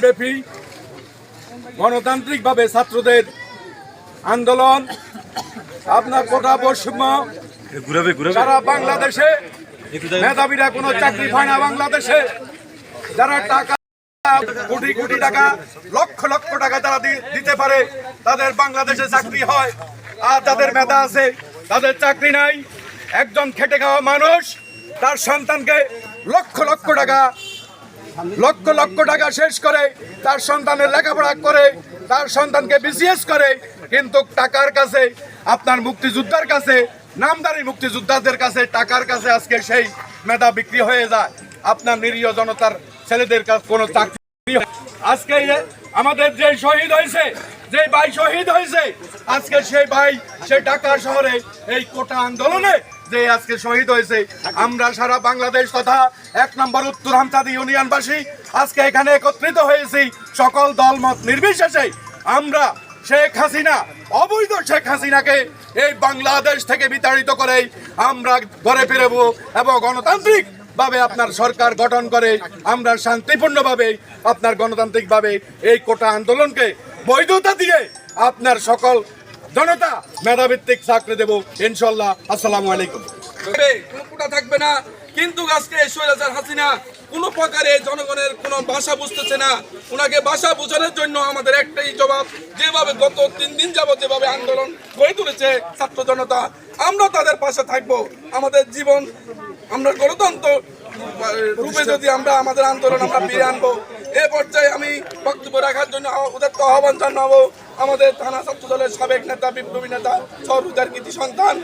ব্যাপী গণতান্ত্রিকভাবে ছাত্রদের আন্দোলন। আপনার কোটা বৈষম্য সারা বাংলাদেশে। মেধাবীরা কোনো চাকরি পায় না বাংলাদেশে। যারা টাকা কোটি কোটি টাকা লক্ষ লক্ষ টাকা দি- দিতে পারে তাদের বাংলাদেশে চাকরি হয়। আর যাদের মেধা আছে তাদের চাকরি নাই। একজন খেটে খাওয়া মানুষ তার সন্তানকে লক্ষ লক্ষ টাকা লক্ষ লক্ষ টাকা শেষ করে তার সন্তানের লেখাপড়া করে, তার সন্তানকে বিসিএস করে, কিন্তু টাকার কাছে, আপনার মুক্তিযোদ্ধার কাছে, নামদারি মুক্তিযোদ্ধাদের কাছে, টাকার কাছে আজকে সেই মেধা বিক্রি হয়ে যায়। আপনার নিরীহ জনতার ছেলেদের কাছে কোনো চাকরি আজকে আমাদের যে শহীদ হয়েছে, যে ভাই শহীদ হয়েছে, আজকে সেই ভাই, সেই ঢাকা শহরে এই কোটা আন্দোলনে যে আজকে শহীদ হয়েছে। আমরা সারা বাংলাদেশ তথা এক নম্বর উত্তর হামচাঁদি ইউনিয়নবাসী আজকে এখানে একত্রিত হয়েছি। সকল দলমত নির্বিশেষে আমরা শেখ হাসিনা, অবৈধ শেখ হাসিনাকে এই বাংলাদেশ থেকে বিতাড়িত করে আমরা ঘরে ফিরব এবং গণতান্ত্রিক ভাবে আপনার সরকার গঠন করে আমরা শান্তিপূর্ণভাবে আপনার গণতান্ত্রিকভাবে এই কোটা আন্দোলনকে বৈধতা দিয়ে আপনার সকল জনতা, মেধাভিত্তিক চাকরি দেব ইনশাল্লাহ আসসালামু আলাইকুম। কোনো কোটা থাকবে না। কিন্তু আজকে শৈলাজার হাসিনা কোনো প্রকারে জনগণের কোনো ভাষা বুঝতেছে না। ওনাকে ভাষা বোঝানোর জন্য আমাদের একটাই জবাব, যেভাবে গত তিন দিন যাবত যেভাবে আন্দোলন গড়ে তুলেছে ছাত্র জনতা, আমরা তাদের পাশে থাকব। আমাদের জীবন, আমরা গণতন্ত্র রূপে যদি আমরা আমাদের আন্দোলন আমরা ফিরে আনব এ পর্যায়ে আমি বক্তব্য রাখার জন্য উদাত্ত আহ্বান জানাব আমাদের থানা ছাত্র দলের সাবেক নেতা, বিপ্লবী নেতা সরুদার কৃতি সন্তান,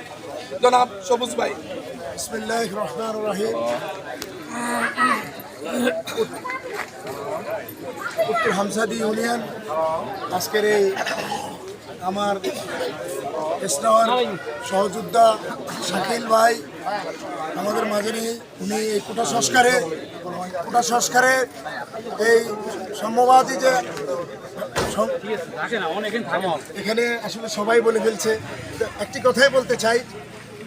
জনাব সবুজ ভাই। উত্তর হামসাদি ইউনিয়ন, আজকের এই আমার সহযোদ্ধা শাকিল ভাই আমাদের মাঝে উনি এই কোটা সংস্কারে কোটা সংস্কারে এই সম্ভবাদী যে এখানে আসলে সবাই বলে ফেলছে। একটি কথাই বলতে চাই,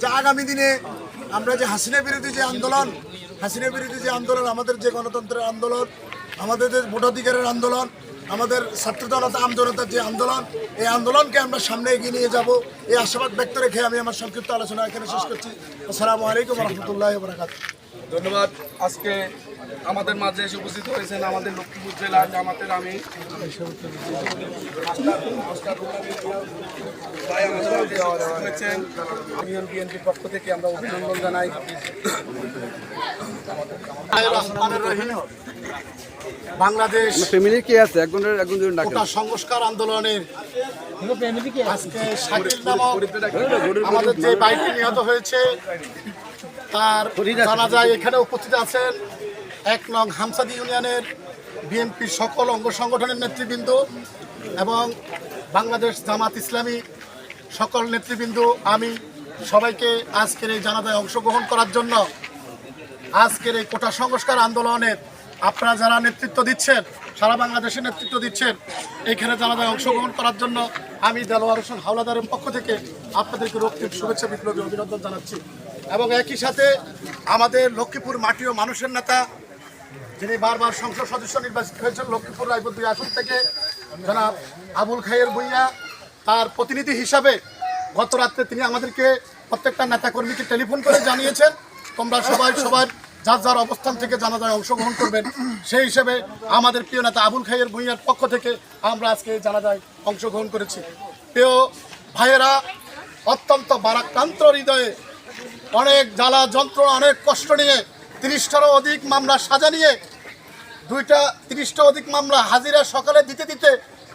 যে আগামী দিনে আমরা যে হাসিনা বিরোধী যে আন্দোলন, হাসিনা বিরোধী যে আন্দোলন, আমাদের যে গণতন্ত্রের আন্দোলন, আমাদের যে ভোটাধিকারের আন্দোলন আমাদের ছাত্র জনতা আমজনতার যে আন্দোলন এই আন্দোলনকে আমরা সামনে এগিয়ে নিয়ে যাব। এই আশাবাদ ব্যক্ত রেখে আমি আমার সংক্ষিপ্ত আলোচনা এখানে শেষ করছি। আসসালামু আলাইকুম রহমতুল্লাহ বরাকাত ধন্যবাদ। আজকে আমাদের মাঝে এসে উপস্থিত হয়েছেন আমাদের লক্ষ্মীপুর জেলার জামাতের আমি। হয়েছেন ইউনিয়ন বিএনপির পক্ষ থেকে আমরা অভিনন্দন জানাই। বাংলাদেশ ফ্যামিলি কি আছে? একজনের একজন ডাকে কোটা সংস্কার আন্দোলনের আজকে শাকিল নামক আমাদের যে বাইকটি নিহত হয়েছে, তার জানা যায় এখানে উপস্থিত আছেন এক নং হামসাদি ইউনিয়নের বিএনপির সকল অঙ্গ সংগঠনের নেতৃবৃন্দ এবং বাংলাদেশ জামাত ইসলামী সকল নেতৃবৃন্দ। আমি সবাইকে আজকের এই জানাজায় অংশগ্রহণ করার জন্য আজকের এই কোটা সংস্কার আন্দোলনের আপনারা যারা নেতৃত্ব দিচ্ছেন, সারা বাংলাদেশে নেতৃত্ব দিচ্ছেন, এইখানে জানাজায় অংশগ্রহণ করার জন্য আমি দেলোয়ার হোসেন হাওলাদারের পক্ষ থেকে আপনাদেরকে রক্তিম শুভেচ্ছা, বিপ্লবী অভিনন্দন জানাচ্ছি। এবং একই সাথে আমাদের লক্ষ্মীপুর মাটি ও মানুষের নেতা, যিনি বারবার সংসদ সদস্য নির্বাচিত হয়েছেন, লক্ষ্মীপুর রায়পুর দুই আসন থেকে জনাব আবুল খাইয়ের ভুইয়া, তার প্রতিনিধি হিসাবে গত রাত্রে তিনি আমাদেরকে প্রত্যেকটা নেতাকর্মীকে টেলিফোন করে জানিয়েছেন, তোমরা সবাই সবার যার যার অবস্থান থেকে জানাজায় অংশগ্রহণ করবেন, সেই হিসেবে আমাদের প্রিয় নেতা আবুল খাইয়ের ভুইয়ার পক্ষ থেকে আমরা আজকে জানাজায় অংশগ্রহণ করেছি। প্রিয় ভাইয়েরা, অত্যন্ত বারাক্রান্ত হৃদয়ে অনেক জ্বালা, যন্ত্রণা, অনেক কষ্ট নিয়ে তিরিশটারও অধিক মামলা সাজা নিয়ে দুইটা তিরিশটা অধিক মামলা হাজিরা সকালে দিতে দিতে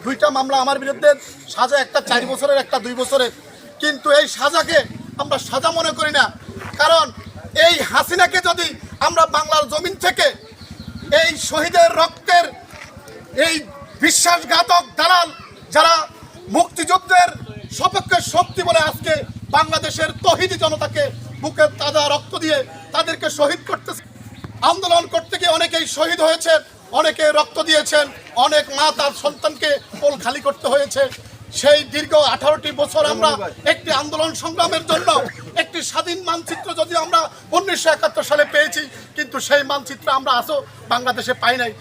দুইটা মামলা আমার বিরুদ্ধে সাজা, একটা চার বছরের, একটা দুই বছরের। কিন্তু এই সাজাকে আমরা সাজা মনে করি না। কারণ এই হাসিনাকে যদি আমরা বাংলার জমিন থেকে এই শহীদের রক্তের এই বিশ্বাসঘাতক দালাল যারা মুক্তিযুদ্ধের সপক্ষে শক্তি বলে আজকে বাংলাদেশের তহিদি জনতাকে বুকের তাজা রক্ত দিয়ে তাদেরকে শহীদ করতেছে। আন্দোলন করতে গিয়ে অনেকেই শহীদ হয়েছেন অনেকে রক্ত দিয়েছেন অনেক মা তার সন্তানকে কোল খালি করতে হয়েছে। সেই দীর্ঘ আঠারোটি বছর আমরা একটি আন্দোলন সংগ্রামের জন্য স্বাধীন মানচিত্র যদি আমরা উনিশশো একাত্তর সালে পেয়েছি, কিন্তু সেই মানচিত্র আমরা আসো বাংলাদেশে পাই নাই।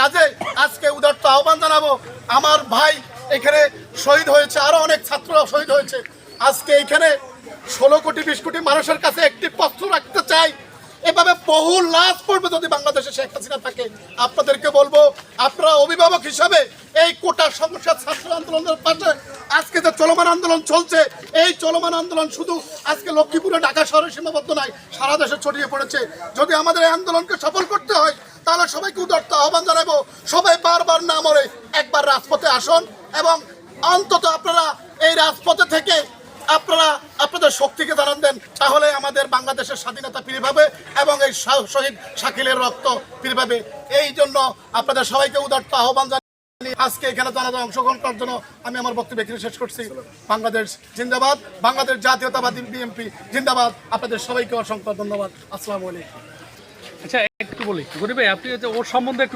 কাজে আজকে উদার্ত আহ্বান জানাব, আমার ভাই এখানে শহীদ হয়েছে, আরও অনেক ছাত্ররা শহীদ হয়েছে। আজকে এখানে ষোলো কোটি, বিশ কোটি মানুষের কাছে একটি প্রশ্ন রাখতে চাই। এভাবে বহু লাশ পড়বে যদি বাংলাদেশে শেখ হাসিনা থাকে। আপনাদেরকে বলব, আপনারা অভিভাবক হিসাবে এই কোটা সমস্যা ছাত্র আন্দোলনের পাশে আজকে যে চলমান আন্দোলন চলছে, এই চলমান আন্দোলন শুধু আজকে লক্ষ্মীপুরে, ঢাকা শহরে সীমাবদ্ধ নয়, সারা দেশে ছড়িয়ে পড়েছে। যদি আমাদের এই আন্দোলনকে সফল করতে হয়, তাহলে সবাইকে উদার্ত আহ্বান জানাব, সবাই বারবার না মরে একবার রাজপথে আসুন এবং অন্তত আপনারা এই রাজপথে থেকে আপনারা আপনাদের শক্তিকে জানান দেন, তাহলে আমাদের বাংলাদেশের স্বাধীনতা ফিরে পাবে এবং এই শহীদ শাকিলের রক্ত ফিরে পাবে। এই জন্য আপনাদের সবাইকে উদার্ত আহ্বান জানাই আজকে এখানে জানাজা অংশগ্রহণ করার জন্য আমি আমার বক্তব্য এখানে শেষ করছি। বাংলাদেশ জিন্দাবাদ, বাংলাদেশ জাতীয়তাবাদী বিএনপি জিন্দাবাদ। আপনাদের সবাইকে অসংখ্য ধন্যবাদ। আসসালামু আলাইকুম। আচ্ছা একটু বলি, গরিব আপনি ওর সম্বন্ধে একটু